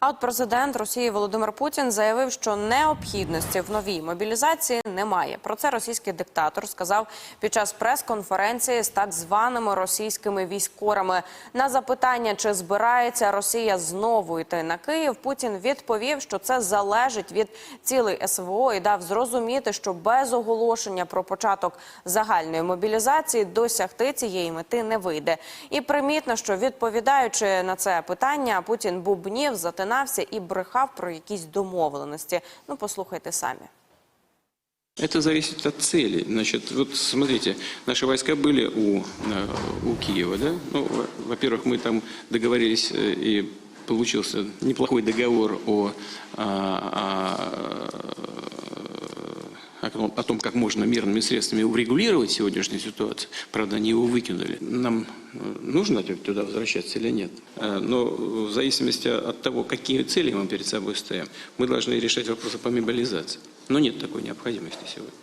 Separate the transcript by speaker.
Speaker 1: А от президент Росії Володимир Путін заявив, що необхідності в новій мобілізації немає. Про це російський диктатор сказав під час прес-конференції з так званими російськими військорами. На запитання, чи збирається Росія знову йти на Київ, Путін відповів, що це залежить від цілей СВО і дав зрозуміти, що без оголошення про початок загальної мобілізації досягти цієї мети не вийде. І примітно, що відповідаючи на це питання, Путін бубнів, затинався і брехав про якісь домовленості. Ну, послухайте самі.
Speaker 2: Это зависит от цели. Значит, вот смотрите, наши войска были у, э, у Киева, да? Ну, во- во-первых, мы там договорились э, и получился неплохой договор о, а, а, о том- о том, как можно мирными средствами урегулировать сегодняшнюю ситуацию. Правда, они его выкинули. Нам э, нужно туда возвращаться или нет? Э, Но в зависимости от того, какие цели мы перед собой ставим, мы должны решать вопросы по мобилизации. Но нет такой необходимости сегодня.